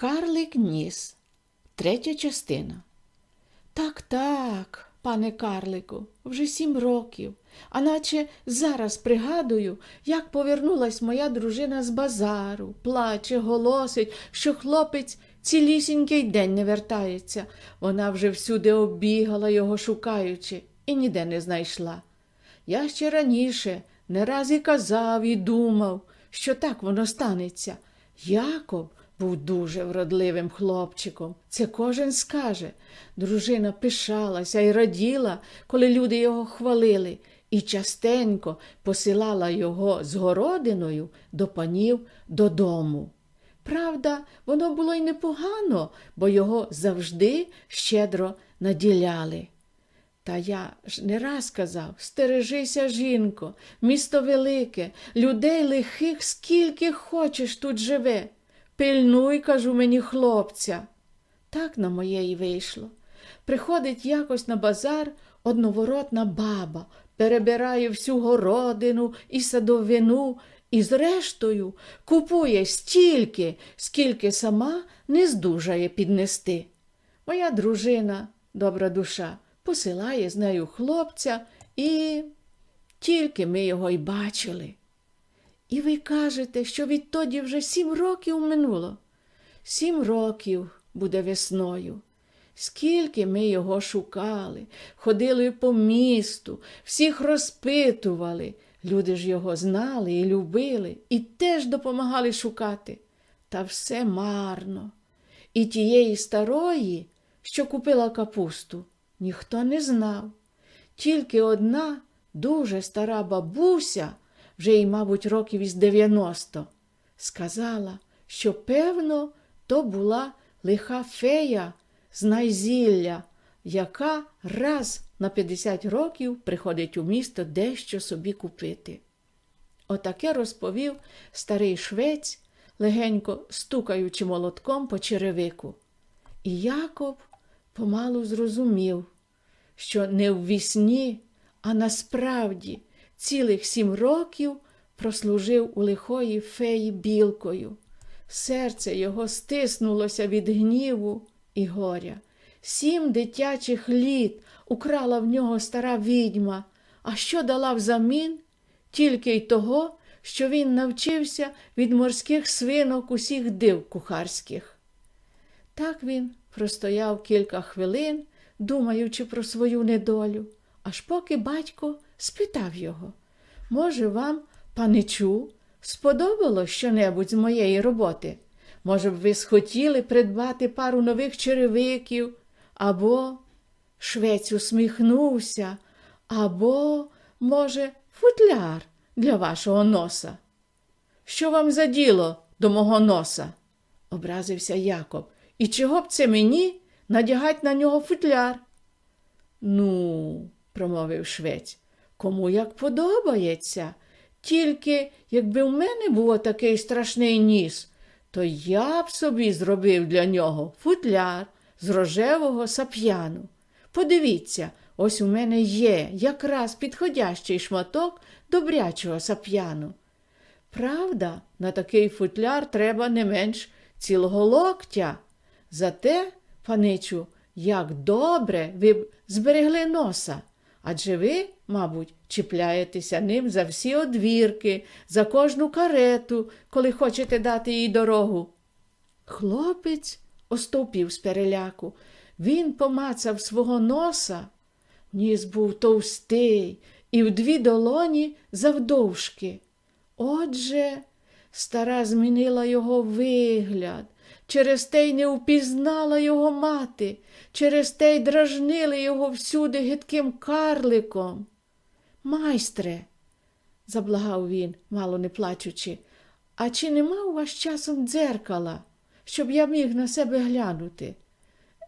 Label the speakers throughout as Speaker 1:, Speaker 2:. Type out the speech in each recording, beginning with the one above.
Speaker 1: Карлик ніс. Третя частина. Так, так, пане Карлику, вже сім років. А наче зараз пригадую, як повернулась моя дружина з базару, плаче, голосить, що хлопець цілісінький день не вертається. Вона вже всюди оббігала його шукаючи, і ніде не знайшла. Я ще раніше не раз і казав, і думав, що так воно станеться. Яков був дуже вродливим хлопчиком, це кожен скаже. Дружина пишалася і раділа, коли люди його хвалили, і частенько посилала його з городиною до панів додому. Правда, воно було й непогано, бо його завжди щедро наділяли. Та я ж не раз казав стережися, жінко, місто велике, людей лихих скільки хочеш тут живе. Пильнуй, кажу мені, хлопця. Так на моє й вийшло. Приходить якось на базар одноворотна баба, перебирає всю городину і садовину, і, зрештою, купує стільки, скільки сама не здужає піднести. Моя дружина, добра душа, посилає з нею хлопця, і тільки ми його й бачили. І ви кажете, що відтоді вже сім років минуло. Сім років буде весною. Скільки ми його шукали, ходили по місту, всіх розпитували. Люди ж його знали і любили, і теж допомагали шукати. Та все марно. І тієї старої, що купила капусту, ніхто не знав. Тільки одна дуже стара бабуся, вже їй, мабуть, років із 90, сказала, що, певно, то була лиха фея з найзілля, яка раз на 50 років приходить у місто дещо собі купити. Отаке розповів старий швець, легенько стукаючи молотком по черевику. І Яков помалу зрозумів, що не в вісні, а насправді цілих сім років прослужив у лихої феї білкою. Серце його стиснулося від гніву і горя. Сім дитячих літ украла в нього стара відьма, а що дала взамін? Тільки й того, що він навчився від морських свинок усіх див кухарських. Так він простояв кілька хвилин, думаючи про свою недолю, аж поки батько спитав його може, вам, паничу, сподобалось щонебудь з моєї роботи? Може б, ви схотіли придбати пару нових черевиків, або швець усміхнувся, або, може, футляр для вашого носа. Що вам за діло до мого носа? образився Якоб. І чого б це мені надягать на нього футляр? Ну, промовив швець, кому як подобається. Тільки якби в мене був такий страшний ніс, то я б собі зробив для нього футляр з рожевого сап'яну. Подивіться, ось у мене є якраз підходящий шматок добрячого сап'яну. Правда, на такий футляр треба не менш цілого локтя. Зате, паничу, як добре ви б зберегли носа. Адже ви, мабуть, чіпляєтеся ним за всі одвірки, за кожну карету, коли хочете дати їй дорогу. Хлопець остовпів з переляку. Він помацав свого носа. Ніс був товстий і в дві долоні завдовжки. Отже, стара змінила його вигляд, через те й не впізнала його мати, через те й дражнили його всюди гидким карликом. Майстре, заблагав він, мало не плачучи, а чи нема у вас часом дзеркала, щоб я міг на себе глянути?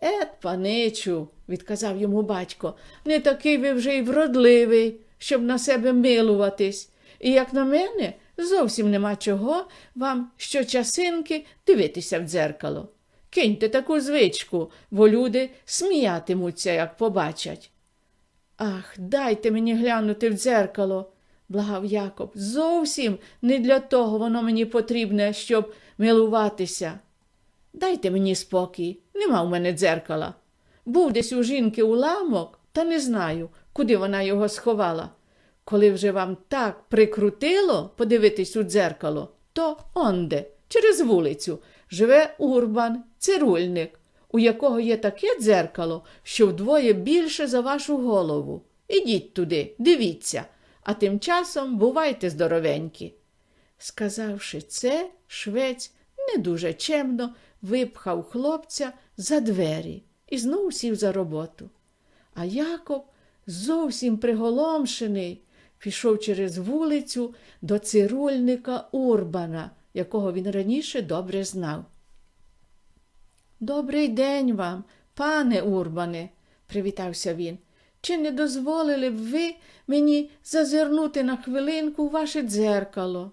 Speaker 1: Ет, паничу, відказав йому батько, не такий ви вже й вродливий, щоб на себе милуватись. І, як на мене, зовсім нема чого вам щочасинки дивитися в дзеркало. Киньте таку звичку, бо люди сміятимуться, як побачать. Ах, дайте мені глянути в дзеркало, благав Якоб. Зовсім не для того воно мені потрібне, щоб милуватися. Дайте мені спокій, нема в мене дзеркала. Був десь у жінки уламок, та не знаю, куди вона його сховала. Коли вже вам так прикрутило подивитись у дзеркало, то онде, через вулицю, живе урбан, цирульник, у якого є таке дзеркало, що вдвоє більше за вашу голову. Ідіть туди, дивіться, а тим часом бувайте здоровенькі. Сказавши це, швець не дуже чемно випхав хлопця за двері і знову сів за роботу. А Якоб, зовсім приголомшений, пішов через вулицю до цирульника Урбана, якого він раніше добре знав. Добрий день вам, пане Урбане, привітався він. Чи не дозволили б ви мені зазирнути на хвилинку ваше дзеркало?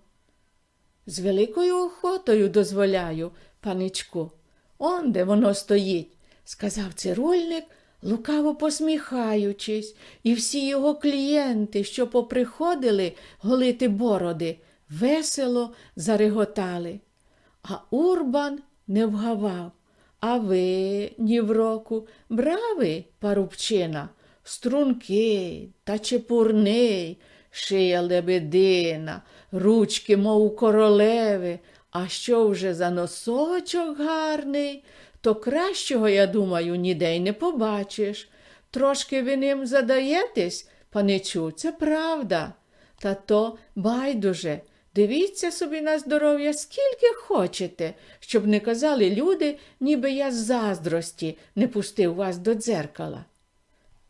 Speaker 1: З великою охотою дозволяю, паничку. Он де воно стоїть, сказав цирульник, лукаво посміхаючись, і всі його клієнти, що поприходили голити бороди, весело зареготали. А Урбан не вгавав. А ви, ні в року, бравий, парубчина, стрункий та чепурний, шия лебедина, ручки, мов королеви, а що вже за носочок гарний, то кращого, я думаю, ніде й не побачиш. Трошки ви ним задаєтесь, паничу, це правда. Та то байдуже. Дивіться собі на здоров'я скільки хочете, щоб не казали люди, ніби я з заздрості не пустив вас до дзеркала.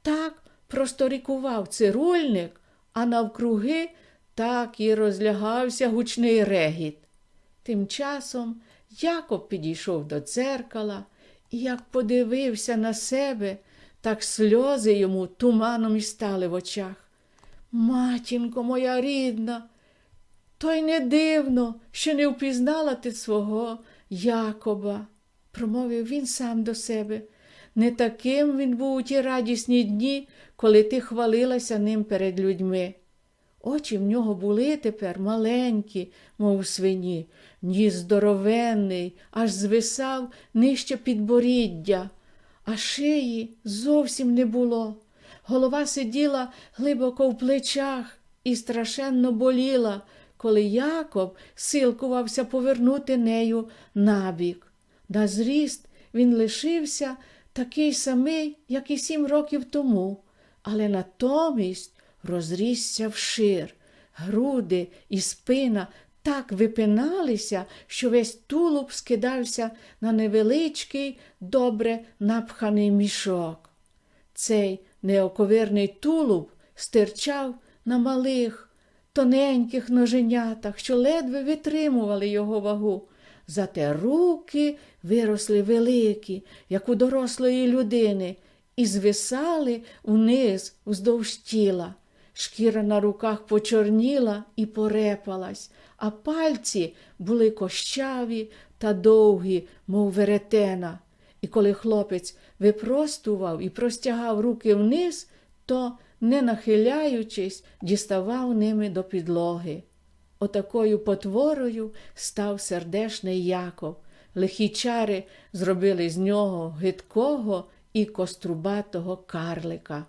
Speaker 1: Так просторікував цирульник, а навкруги так і розлягався гучний регіт. Тим часом Якоб підійшов до дзеркала і як подивився на себе, так сльози йому туманом і стали в очах. Матінко моя рідна, то й не дивно, що не впізнала ти свого Якоба, промовив він сам до себе. Не таким він був у ті радісні дні, коли ти хвалилася ним перед людьми. Очі в нього були тепер маленькі, мов свині, ніс здоровенний, аж звисав нижче підборіддя, а шиї зовсім не було. Голова сиділа глибоко в плечах і страшенно боліла, коли Якоб силкувався повернути нею набік. На зріст він лишився такий самий, як і сім років тому, але натомість розрісся вшир, груди і спина так випиналися, що весь тулуб скидався на невеличкий, добре напханий мішок. Цей неоковирний тулуб стирчав на малих, тоненьких ноженятах, що ледве витримували його вагу. Зате руки виросли великі, як у дорослої людини, і звисали вниз вздовж тіла. Шкіра на руках почорніла і порепалась, а пальці були кощаві та довгі, мов веретена. І коли хлопець випростував і простягав руки вниз, то, не нахиляючись, діставав ними до підлоги. Отакою потворою став сердешний Яков. Лихі чари зробили з нього гидкого і кострубатого карлика.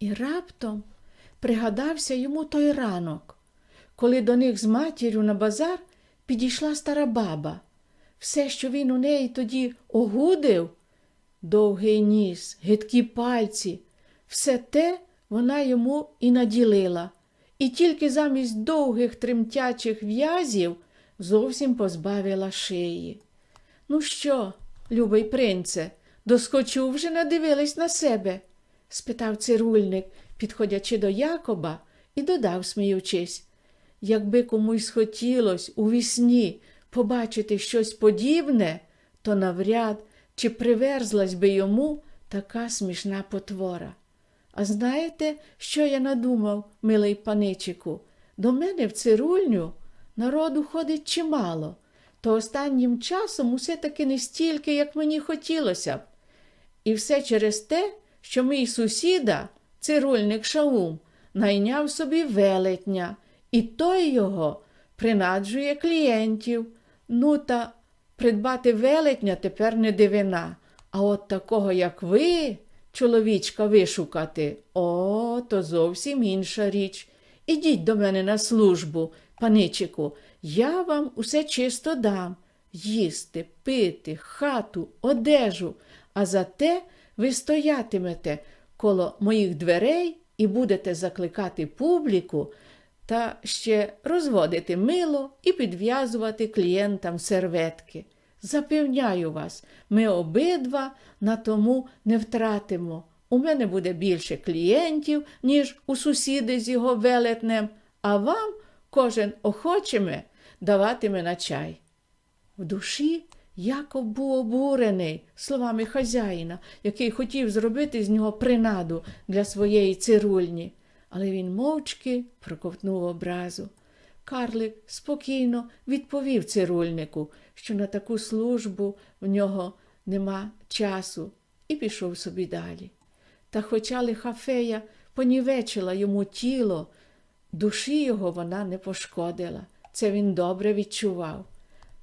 Speaker 1: І раптом пригадався йому той ранок, коли до них з матір'ю на базар підійшла стара баба. Все, що він у неї тоді огудив, довгий ніс, гидкі пальці, все те вона йому і наділила, і тільки замість довгих тремтячих в'язів зовсім позбавила шиї. Ну що, любий принце, доскочу вже надивились на себе? Спитав цирульник, підходячи до Якоба, і додав, сміючись. Якби комусь хотілось у вісні побачити щось подібне, то навряд чи приверзлась би йому така смішна потвора. А знаєте, що я надумав, милий паничику? До мене в цирульню народу ходить чимало, то останнім часом усе таки не стільки, як мені хотілося б. І все через те, що мій сусіда, цирульник Шаум, найняв собі велетня, і той його принаджує клієнтів. Ну та придбати велетня тепер не дивина. А от такого, як ви, чоловічка вишукати, о, то зовсім інша річ. Ідіть до мене на службу, паничику, я вам усе чисто дам їсти, пити, хату, одежу, а зате ви стоятимете коло моїх дверей і будете закликати публіку та ще розводити мило і підв'язувати клієнтам серветки. Запевняю вас, ми обидва на тому не втратимо. У мене буде більше клієнтів, ніж у сусіди з його велетнем, а вам кожен охочеме даватиме на чай. В душі Яков був обурений словами хазяїна, який хотів зробити з нього принаду для своєї цирульні, але він мовчки проковтнув образу. Карлик спокійно відповів цирульнику, що на таку службу в нього нема часу, і пішов собі далі. Та хоча лиха фея понівечила йому тіло, душі його вона не пошкодила. Це він добре відчував.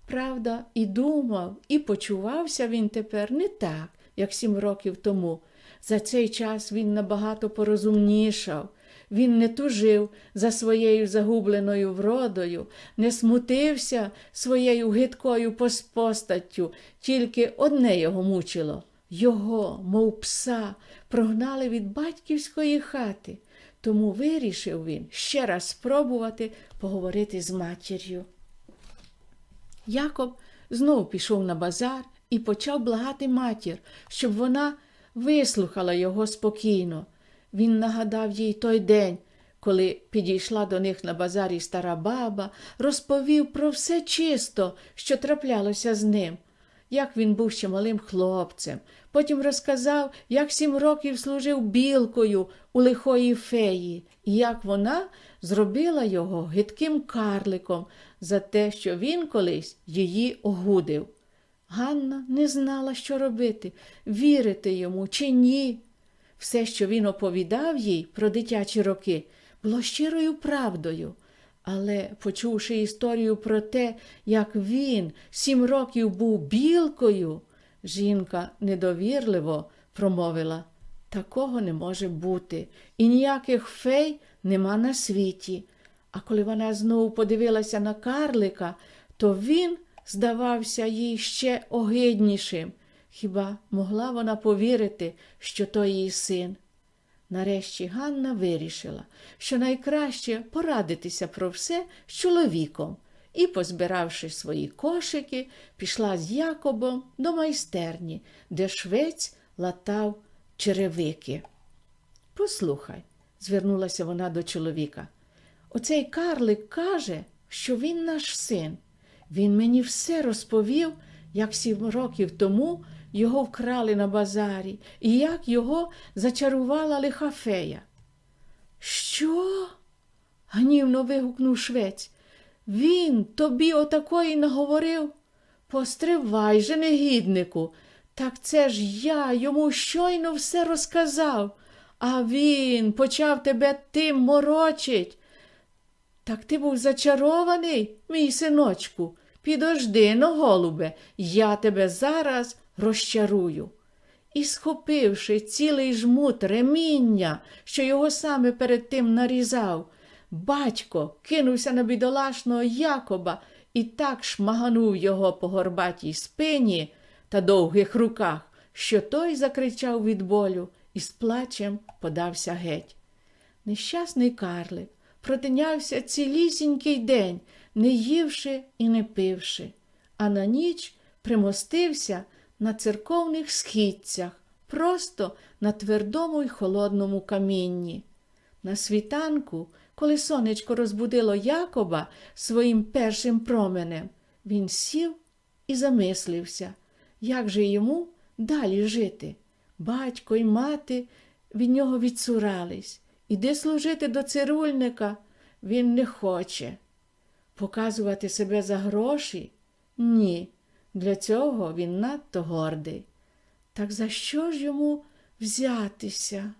Speaker 1: Правда, і думав, і почувався він тепер не так, як сім років тому. За цей час він набагато порозумнішав. Він не тужив за своєю загубленою вродою, не смутився своєю гидкою постаттю, тільки одне його мучило його, мов пса, прогнали від батьківської хати. Тому вирішив він ще раз спробувати поговорити з матір'ю. Якоб знов пішов на базар і почав благати матір, щоб вона вислухала його спокійно. Він нагадав їй той день, коли підійшла до них на базарі стара баба, розповів про все чисто, що траплялося з ним, як він був ще малим хлопцем. Потім розказав, як сім років служив білкою у лихої феї, і як вона зробила його гидким карликом за те, що він колись її огудив. Ганна не знала, що робити, вірити йому чи ні. Все, що він оповідав їй про дитячі роки, було щирою правдою. Але, почувши історію про те, як він сім років був білкою, жінка недовірливо промовила такого не може бути, і ніяких фей нема на світі. А коли вона знову подивилася на карлика, то він здавався їй ще огиднішим. Хіба могла вона повірити, що то її син? Нарешті Ганна вирішила, що найкраще порадитися про все з чоловіком, і, позбиравши свої кошики, пішла з Якобом до майстерні, де швець латав черевики. Послухай, звернулася вона до чоловіка. Оцей карлик каже, що він наш син. Він мені все розповів, як сім років тому його вкрали на базарі і як його зачарувала лиха фея. Що? гнівно вигукнув швець. Він тобі отакої наговорив? Постривай же, негіднику. Так це ж я йому щойно все розказав, а він почав тебе тим морочить. Так ти був зачарований, мій синочку. Підожди но, голубе, я тебе зараз розчарую. І, схопивши цілий жмут реміння, що його саме перед тим нарізав, батько кинувся на бідолашного Якоба і так шмаганув його по горбатій спині та довгих руках, що той закричав від болю і з плачем подався геть. Нещасний карлик протинявся цілісінький день, не ївши і не пивши, а на ніч примостився на церковних східцях, просто на твердому й холодному камінні. На світанку, коли сонечко розбудило Якоба своїм першим променем, він сів і замислився, як же йому далі жити. Батько й мати від нього відсурались. Іди служити до цирульника він не хоче. Показувати себе за гроші? Ні. Для цього він надто гордий. Так за що ж йому взятися?